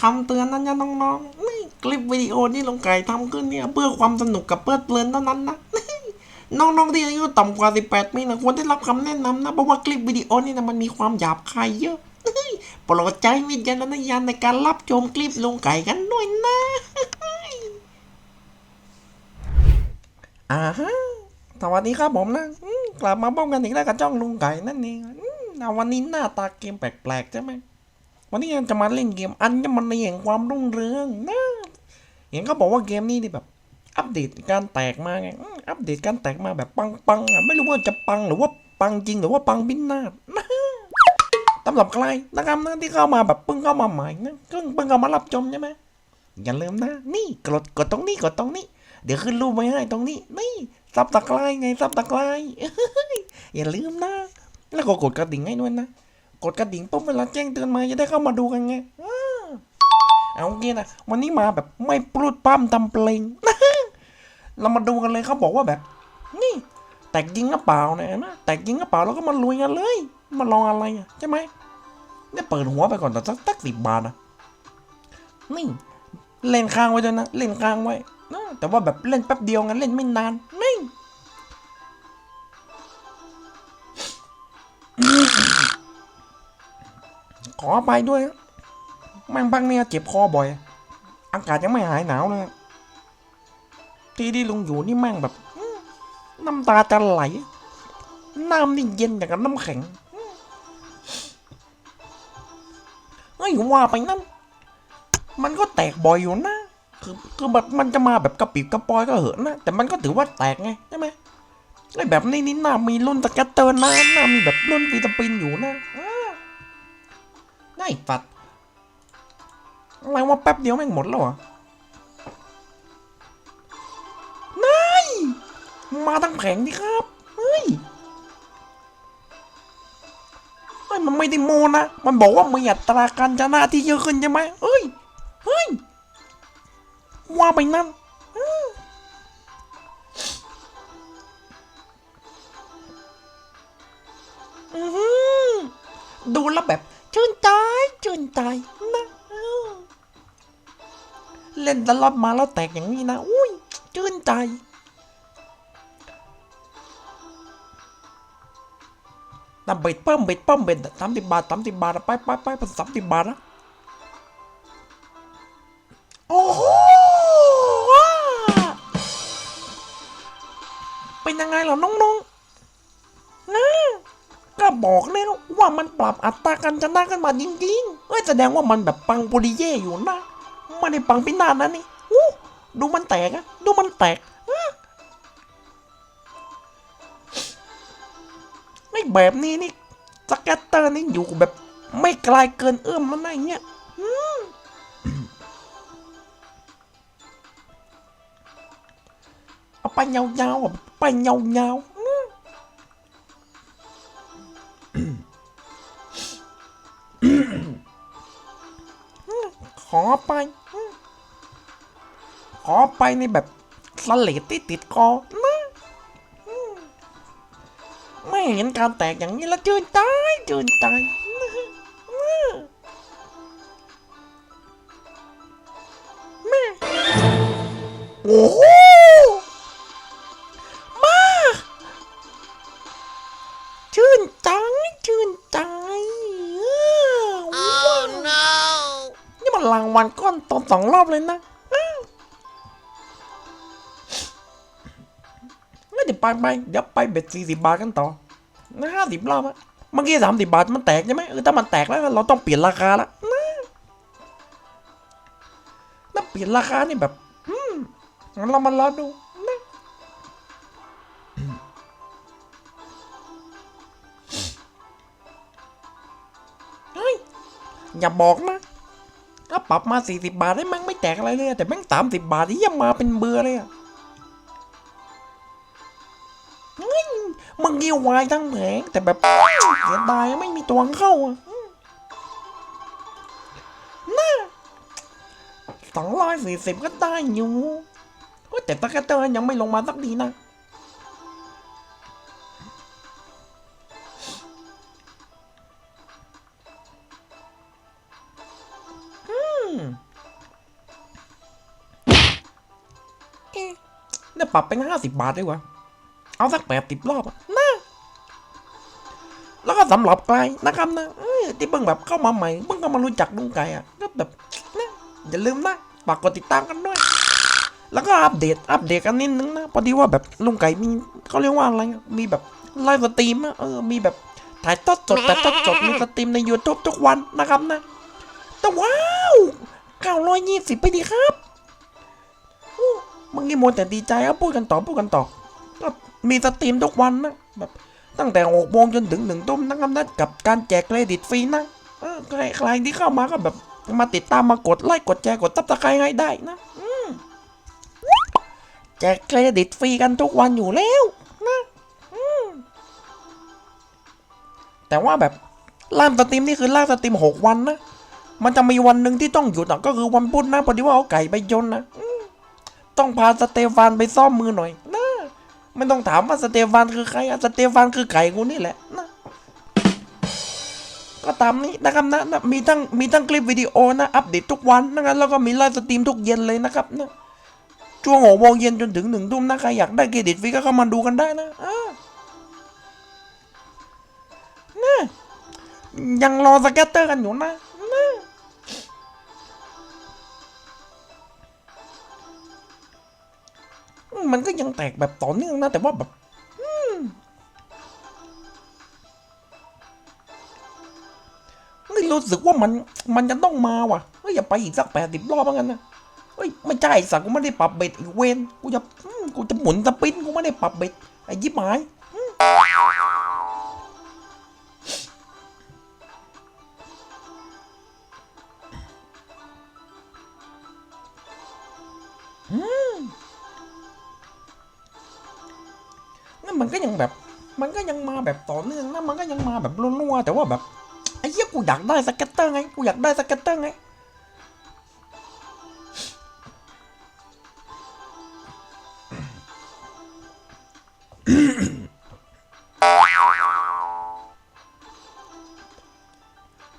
คำเตือนนะจ๊ะน้องๆนี่คลิปวิดีโอที่ลุงไก่ทำขึ้นเนี่ยเพื่อความสนุกกับเพลิดเพลินเท่านั้นนะน้องๆที่อายุต่ำกว่า 18ปีนะควรได้รับคำแนะนำนะเพราะว่าคลิปวิดีโอนี่นะมันมีความหยาบคายเยอะโปรดใช้วิจารณญาณในการรับชมคลิปลุงไก่กันด้วยนะอ่าฮะสวัสดีครับผมนะกลับมาพบกันอีกแล้วกับจ้องลุงไก่นั่นเองอวันนี้หน้าตาเกมแปลกๆใช่ไหม วันนี้จะมาเล่นเกมอันยมันในแห่งความรุ่งเรืองนะเห็นเขาบอกว่าเกมนี้นี่แบบ อัปเดตการแตกมาไงอัปเดตการแตกมาแบบปังๆอะไม่รู้ว่าจะปังหรือว่าปังจริงหรือว่าปังบินนาดนะสำหรับใครนะครับนะที่เข้ามาแบบเพิ่งเข้ามาใหม่นะเพิ่งเพิ่งเข้ามารับชมใช่ไหมอย่าลืมนะ นี่กดกดตรงนี้กดตรงนี้ เดี๋ยวขึ้นรูปไว้ให้ตรงนี้ นี่ซับตะไคร้ไงซับตะไคร้อย่าลืมนะ แล้วก็กดกระดิ่งให้ด้วยนะ กดกระดิ่งปุ๊บเวลาแจ้งเตือนมาจะได้เข้ามาดูกันไงอ้าเอาโอเคนะวันนี้มาแบบไม่ปลุดปั้มทำเพลงเรามาดูกันเลยเขาบอกว่าแบบ นี่ แตกยิงหรือเปล่าเนี่ยนะแตกยิงหรือเปล่าเราก็มาลุยกันเลย มาลองอะไรอะใช่ไหมเนี่ยเปิดหัวไปก่อนแต่สักสักสิบบาทนะนี่เล่นค้างไว้ด้วยนะเล่นค้างไว้นะแต่ว่าแบบเล่นแป๊บเดียวงั้นเล่นไม่นานนี่ ขอไปด้วย แม่งพักเนี่ยเจ็บคอบ่อย อากาศยังไม่หายหนาวเลย ที่ที่ลุงอยู่นี่แม่งแบบ น้ำตาจะไหล น้ำนี่เย็นอย่างกับน้ำแข็งอื้อเฮ้ยว่าไปนั่น มันก็แตกบ่อยอยู่นะ คือคือแบบมันจะมาแบบกระปิบกระปอยก็เหอะนะ แต่มันก็ถือว่าแตกไงใช่ไหมไอ้แบบนี้นี่น่ามีรุ่นตะแกตเตอร์นะน่ามีแบบรุ่นฟีตาปินอยู่นะ ได้ปัดอะไรว่าแป๊บเดียวแม่งหมดแล้วเหรอะนายมาทั้งแผงดิครับ เฮ้ยเฮ้ยมันไม่ได้โมนะ มันบอกว่ามีอัตราการชนะที่เยอะขึ้นใช่ไหมเฮ้ย เฮ้ย ว่าไปนั่นอือหือดูแล้วแบบ ชื่นใจชื่นใจนะเล่นตลอดมาแล้วแตกอย่างนี้นะ อุ้ยชื่นใจแต่เบ็ดเพิ่มเบ็ดเพิ่มเบ็ดสามสิบบาทสามสิบบาทไปไปไปเป็นสามสิบบาทนะโอ้โหเป็นยังไงเหรอน้อง บอกแล้วว่ามันปรับอัตราการชนะกันมาจริงๆเอ้ยแสดงว่ามันแบบปังโปริเย่อยู่นะไม่ได้ปังพินาศนะนี่อู้ดูมันแตกอะดูมันแตกไอ้แบบนี้นี่สแกตเตอร์นี่อยู่แบบ ไม่ไกลเกินเอื้อมแล้วนะอย่างเงี้ยอืมเอาไปยาวๆอะไปยาวๆ ขอไป ขอไปในแบบสเลดที่ติดคอนะไม่เห็นการแตกอย่างนี้แล้วจืนใจจืนใจแม่โอ้โห อนโตสองรอบเลยนะอ้าวงั้นเดี๋ยวไปไปเดี๋ยวไปเบ็ดสี่สิบบาทกันต่อนะห้าสิบรอบอะเมื่อกี้สามสิบบาทมันแตกใช่ไหมเออถ้ามันแตกแล้วเราต้องเปลี่ยนราคาละนะถ้าเปลี่ยนราคานี่แบบอืมงั้นเรามารอดูนะเฮ้ยอย่าบอกนะ ถ้าปรับมา 40 บาทได้มั้งไม่แตกอะไรเลย แต่แม่ง 30 บาทที่ยังมาเป็นเบื่อเลยอะมึงเกี่ยววายทั้งแผงแต่แบบเสียดายไม่มีตัวเข้าอะน่าสองร้อยสี่สิบก็ได้อยู่แต่ตะกะเตอร์ยังไม่ลงมาสักทีนะ เนี่ยปรับเป็นห้าสิบบาทดีกว่าเอาสักแปดสิบรอบนะแล้วก็สำหรับใครนะครับนะที่เพิ่งแบบเข้ามาใหม่เพิ่งเข้ามารู้จักลุงไก่อะก็แบบนะอย่าลืมนะฝากกดติดตามกันด้วย แล้วก็อัปเดตอัปเดตกันนิดนึงนะพอดีว่าแบบลุงไก่มีเขาเรียกว่าอะไรมีแบบไลฟ์สตรีมเออมีแบบถ่ายทอดสดแต่ทอดสดมีสตรีมใน YouTube ทุกวันนะครับนะ แต่ว้าว920 ไปดีครับ มึงนี่โมวแต่ดีใจอะพูดกันต่อพูดกันต่อ ก็มีสตรีมทุกวันนะแบบตั้งแต่หกโมงจนถึงหนึ่งทุ่มนะครับนะกับการแจกเครดิตฟรีนะเออใครใครที่เข้ามาก็แบบมาติดตามมากดไลค์กดแชร์กดตับตะไคร้ให้ได้นะแจกเครดิตฟรีกันทุกวันอยู่แล้วนะแต่ว่าแบบล่ามสตรีมนี่คือล่ามสตรีมหกวันนะ มันจะมีวันหนึ่งที่ต้องหยุดอะก็คือวันพุธนะพอดีว่าเอาไก่ไปยนนะอื ต้องพาสเตฟานไปซ่อมมือหน่อยนะไม่ต้องถามว่าสเตฟานคือใครอะสเตฟานคือไก่กูนี่แหละนะก็ตามนี้นะครับนะนะมีทั้งมีทั้งคลิปวิดีโอนะอัปเดตทุกวันนะครับแล้วก็มีไลฟ์สตรีมทุกเย็นเลยนะครับนะช่วงหกโมงเย็นจนถึงหนึ่งทุ่มนะใครอยากได้เครดิตฟรีก็เข้ามาดูกันได้นะอ่านะยังรอสแกตเตอร์กันอยู่นะ มันก็ยังแตกแบบต่อเนื่องนะ แต่ว่าแบบอืมไม่รู้สึกว่ามันมันจะต้องมาว่ะเฮ้ยอย่าไปอีกสักแปดสิบรอบแล้วกันนะเฮ้ยไม่ใช่สักกูไม่ได้ปรับเบ็ดอีกเวนกูจะกูจะหมุนสปินกูไม่ได้ปรับเบ็ดไอ้ยิบหาย มาแบบต่อเนื่องนะมันก็ยังมาแบบรัวๆแต่ว่าแบบไอ้เหี้ยกูอยากได้สเก็ตเตอร์ไงกูอยากได้สเก็ตเตอร์ไง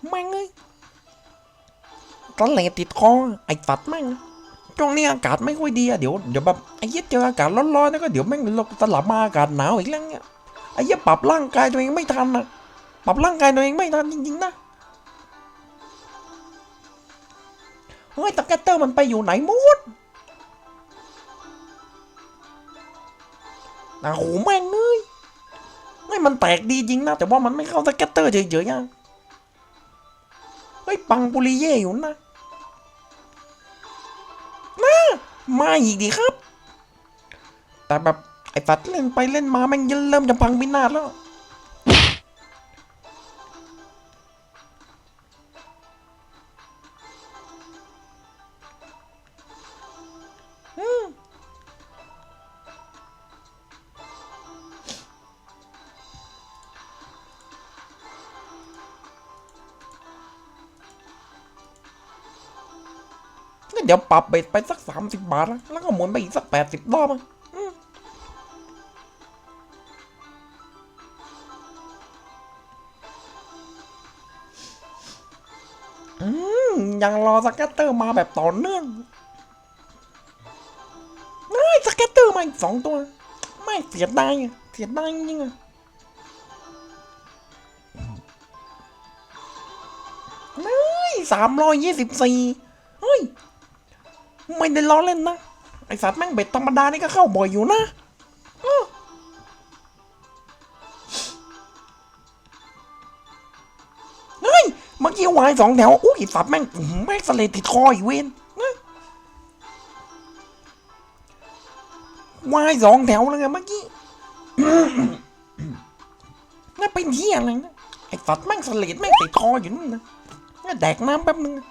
แม่งเอ้ยตะเลติดคอไอ้สัตว์แม่งช่วงนี้อากาศไม่ค่อยดีอะเดี๋ยวเดี๋ยวแบบไอ้เหี้ยเจออากาศร้อนๆแล้วก็เดี๋ยวแม่งลงสลับมาอากาศหนาวอีกแล้วเนี่ย อ้เหี้ยปรับร่างกายตัวเองไม่ทันนะปรับร่างกายตัวเองไม่ทันจริงๆนะเฮ้ยตะแกตเตอร์มันไปอยู่ไหนหมดนะโหแม่งเอ้ยเฮ้ยมันแตกดีจริงนะ แต่ว่ามันไม่เข้าสเก็ตเตอร์เฉยๆยังเฮ้ยปังปุริเย่อยู่นะมาอีกดีครับ แต่แบบ ไอ้สัตว์เล่นไปเล่นมาแม่งเริ่มจะพังพินาศแล้วอืมเดี๋ยวปรับเบ็ดไปสักสามสิบบาทนะแล้วก็หมุนไปอีกสักแปดสิบรอบอะ อืมยังรอสแกตเตอร์มาแบบต่อเนื่องเฮ้ยสแกตเตอร์มาอีกสองตัว ไม่เสียดายเสียดายจริงอะเฮ้ยสามร้อยยี่สิบสี่เฮ้ย ไม่ได้ล้อเล่นนะ ไอสัตว์แม่งเบ็ดธรรมดานี่ก็เข้าบ่อยอยู่นะ้วายสองแถว อุ้ยไอ้สัตว์แม่งแม่งสเลดติดคออีเวนวายสองแถวเลยเมื่อกี้น่าเป็นเหี้ยอะไรนะไอ้สัตว์แม่งสเลดแม่งติดคออยู่นั่นนะน่าแดกน้ำแป๊บนึงนะ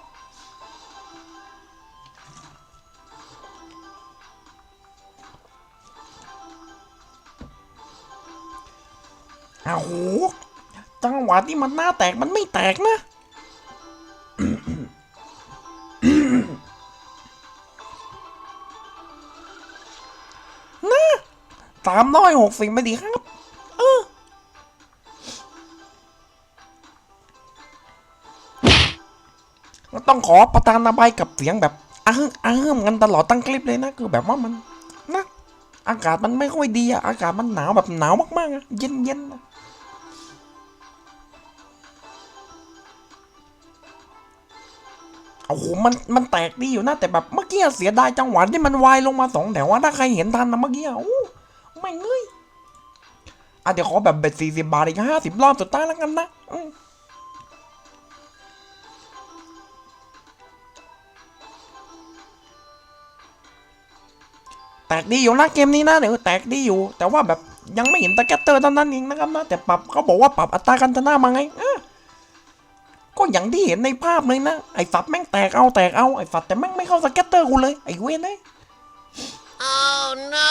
อ้าวโหจังหวะที่มันหน้าแตกมันไม่แตกนะ นะสามร้อยหกสิบไม่ดีครับ เออต้องขอประทานอภัยกับเสียงแบบอ้าฮึอ้าฮึมกันตลอดตั้งคลิปเลยนะ คือแบบว่ามัน นะ อากาศมันไม่ค่อยดีอะอากาศมันหนาวแบบหนาวมากๆอะเย็นเย็นๆ โอ้โหมันมันแตกดีอยู่นะแต่แบบเมื่อกี้เสียดายจังหวะที่มันวายลงมาสองแถวว่าถ้าใครเห็นทันนะเมื่อกี้โอ้ไม่เงยอะเดี๋ยวขอแบบเบ็ดสี่สิบบาทอีกห้าสิบรอบสุดท้ายแล้วกันนะแตกดีอยู่นะเกมนี้นะเดี๋ยวแตกดีอยู่ แต่ว่าแบบยังไม่เห็นตะแกตเตอร์เท่านั้นเองนะครับนะแต่ปรับเขาบอกว่าปรับอัตราการชนะมาไงอะ ก็อย่างที่เห็นในภาพเลยนะ ไอ้ฝัดแม่งแตกเอาแตกเอาไอ้ฝัดแต่แม่งไม่เข้าสเก็ตเตอร์กูเลยไอ้เวนเลย Oh no!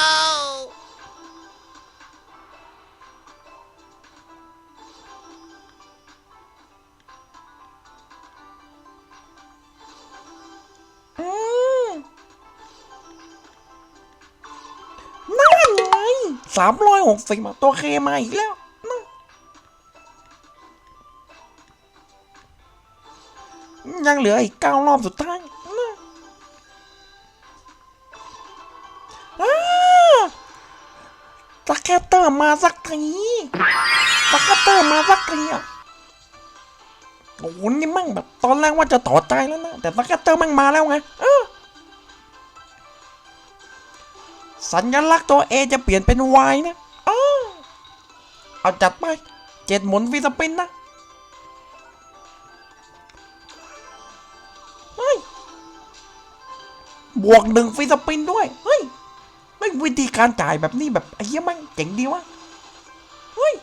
อืมนั่นไงสามร้อยหกสิบตัวเคมาอีกแล้ว ยังเหลืออีกเก้ารอบสุดท้ายนะอ้าสแกตเตอร์มาสักทีสแกตเตอร์มาสักทีอะโอ้โหนี่มั่งแบบตอนแรกว่าจะต่อใจแล้วนะ แต่สแกตเตอร์มั่งมาแล้วไงเออสัญลักษณ์ตัว A จะเปลี่ยนเป็น Y นะเอาจัดไปเจ็ดหมุนฟีสปินนะ บวกหนึ่งฟีสปินด้วย เฮ้ยไม่วิธีการจ่ายแบบนี้แบบไอ้เหี้ยม่งเจ๋งดีวะเฮ้ย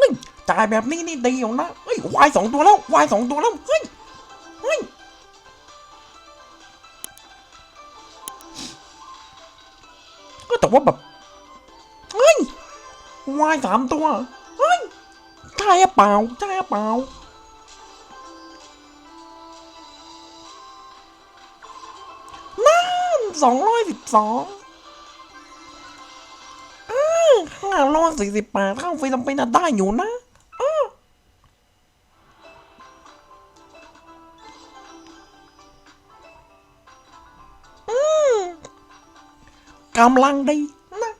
นี่จ่ายแบบนี้นี่ดีอยู่นะเฮ้ย Y สองตัวแล้ว Y สองตัวแล้วเฮ้ยเฮ้ยก็แต่ว่าแบบเฮ้ยวายสามตัวเฮ้ยใช่เปล่าใช่เปล่า สองร้อยสิบสองห้าร้อยสี่สิบแปดเข้าไฟจำเป็นอะได้อยู่นะอ้อกำลังดีนะ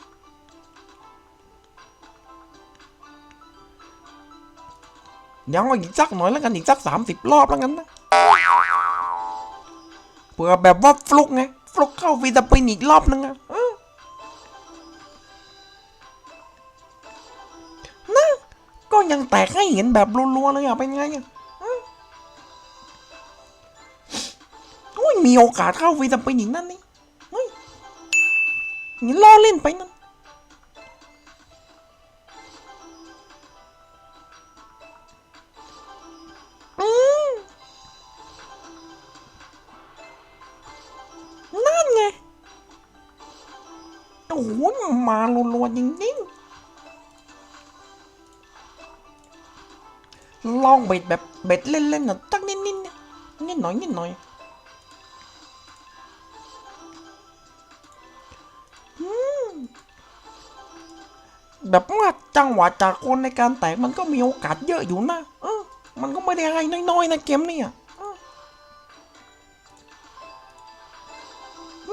ยังอีกสักหน่อยแล้วกันอีกสักสามสิบรอบแล้วกันนะเผื่อแบบว่าฟลุกไง ฟลุกเข้าวีตาปินอีกรอบนึงอะนะก็ยังแตกให้เห็นแบบรัวๆเลยอะเป็นไงอะเออโอ้ยมีโอกาสเข้าวีตาปินอีกนั่นนี่เฮ้ยนี่ล้อเล่นไปนั่น โอ้โหมาลัวๆจริงๆลองเบ็ดแบบเบ็ดเล่นๆนะตักนิดๆเนี่ยนิดหน่อยนิดหน่อยแบบว่าจังหวะจากคนในการแตกมันก็มีโอกาสเยอะอยู่นะเออมันก็ไม่ได้ให้น้อยๆนะเกมเนี่ยเออ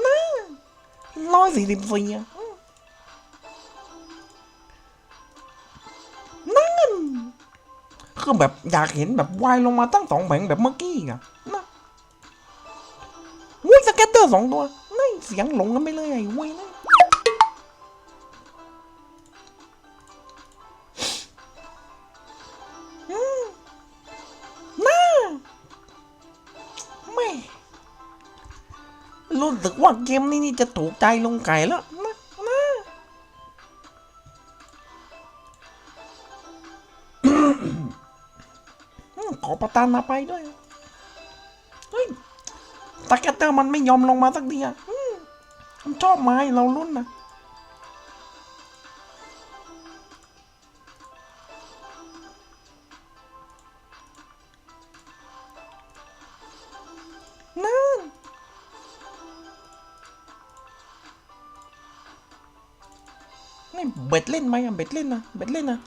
น่าร้อยสี่สิบสี่ คือแบบอยากเห็นแบบวายลงมาตั้งสองแผงแบบเมื่อกี้อะนะวุ้ยสเก็ตเตอร์สองตัวนี่เสียงหลงกันไปเลยไอ้เว้ยนะอืมน่าไม่รู้สึกว่าเกมนี้นี่จะถูกใจลุงไก่แล้ว ขอประทานมาไปด้วย เฮ้ยตาแกเตอร์มันไม่ยอมลงมาสักทีอะมันชอบไม้เราลุ้นนะนั่นนี่เบ็ดเล่นไหมอะเบ็ดเล่นนะเบ็ดเล่นนะ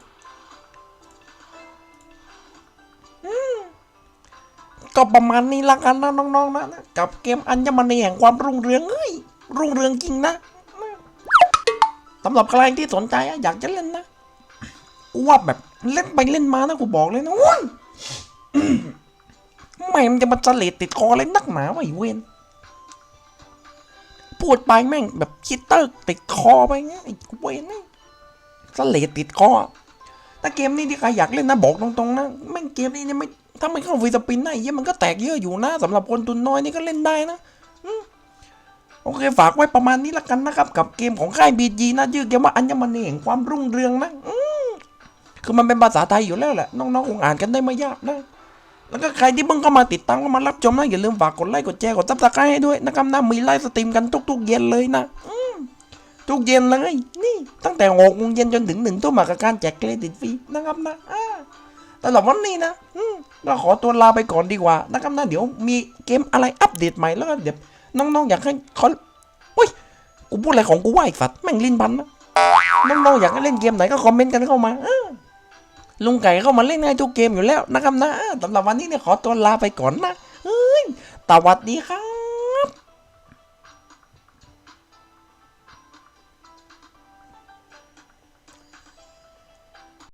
ก็ประมาณนี้ละกันนะน้องๆนะนะกับเกมอัญมณีแห่งความรุ่งเรืองเฮ้ยรุ่งเรืองจริงนะสำหรับใครที่สนใจอยากจะเล่นนะว่าแบบเล่นไปเล่นมานะกูบอกเลยนะโว้ยไม่มันจะมาเสลดติดคอเลยนักหนาวะไอ้เวนพูดไปแม่งแบบคิตเตอร์ติดคอไปเงี้ยไอ้เวนนี่เสลดติดคอถ้าเกมนี้ที่ใครอยากเล่นนะบอกตรงๆนะแม่งเกมนี้เนี่ยไม่ ถ้าไม่เข้าวีสปินนะไอ้เหี้ยมันก็แตกเยอะอยู่นะสำหรับคนทุนน้อยนี่ก็เล่นได้นะโอเคฝากไว้ประมาณนี้ละกันนะครับ กับเกมของค่ายบีจีนะชื่อเกมว่าอัญมณีแห่งความรุ่งเรืองนะคือมันเป็นภาษาไทยอยู่แล้วแหละน้องๆคงอ่านกันได้ไม่ยากนะแล้วก็ใครที่เพิ่งเข้ามาติดตามก็มารับชมนะอย่าลืมฝากกดไลค์กดแชร์กดซับสไครต์ให้ด้วยนะครับนะมีไลฟ์สตรีมกันทุก ๆ เย็นเลยนะทุกเย็นเลยนี่ ตั้งแต่หกโมงเย็นจนถึงหนึ่งทุ่มมากับการแจกเครดิตฟรีนะครับนะอ่า แต่สำหรับวันนี้นะเราขอตัวลาไปก่อนดีกว่านะครับนะเดี๋ยวมีเกมอะไรอัปเดตใหม่แล้วก็เดี๋ยวน้องๆอยากให้เขาอุ้ยกูพูดอะไรของกูว่าไอ้สัตว์แม่งลิ้นพันนะน้องๆอยากให้เล่นเกมไหนก็คอมเมนต์กันเข้ามาลุงไก่เข้ามาเล่นง่ายทุกเกมอยู่แล้วนะครับนะสำหรับวันนี้เนี่ยขอตัวลาไปก่อนนะเฮ้ยสวัสดีครับ